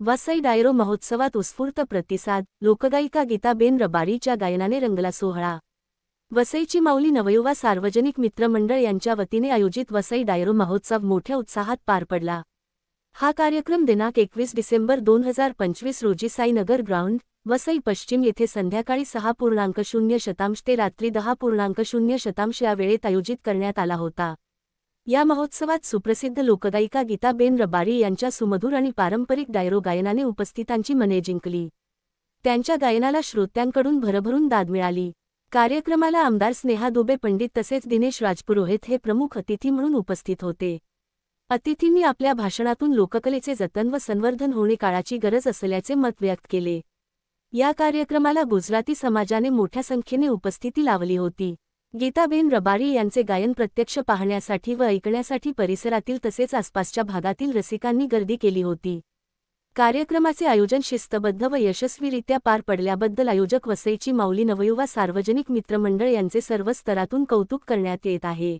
वसई डायरो महोत्सवात उत्स्फूर्त प्रतिसाद लोकगायिका गीताबेन रबारीच्या गायनाने रंगला सोहळा. वसईची माऊली नवयुवा सार्वजनिक मित्रमंडळ यांच्या वतीने आयोजित वसई डायरो महोत्सव मोठ्या उत्साहात पार पडला. हा कार्यक्रम दिनांक एकवीस डिसेंबर दोन हजार पंचवीस रोजी साईनगर ग्राउंड वसई पश्चिम येथे संध्याकाळी सहा पूर्णांक शून्य शतांश ते रात्री दहा पूर्णांक शून्य शतांश या वेळेत आयोजित करण्यात आला होता. या महोत्सवात सुप्रसिद्ध लोकगायिका गीताबेन रबारी यांच्या सुमधुर आणि पारंपरिक डायरो गायनाने उपस्थितांची मने जिंकली. त्यांच्या गायनाला श्रोत्यांकडून भरभरून दाद मिळाली. कार्यक्रमाला आमदार स्नेहा दुबे पंडित तसेच दिनेश राजपुरोहित हे प्रमुख अतिथी म्हणून उपस्थित होते. अतिथींनी आपल्या भाषणातून लोककलेचे जतन व संवर्धन होणे काळाची गरज असल्याचे मत व्यक्त केले. या कार्यक्रमाला गुजराती समाजाने मोठ्या संख्येने उपस्थिती लावली होती. गीताबेन रबारी यांचे गायन प्रत्यक्ष पाहण्यासाठी व ऐकण्यासाठी परिसरातील तसेच आसपासच्या भागातील रसिकांनी गर्दी केली होती. कार्यक्रमाचे आयोजन शिस्तबद्ध व यशस्वीरित्या पार पडल्याबद्दल आयोजक वसईची माऊली नवयुवा सार्वजनिक मित्रमंडळ यांचे सर्व स्तरातून कौतुक करण्यात येत आहे.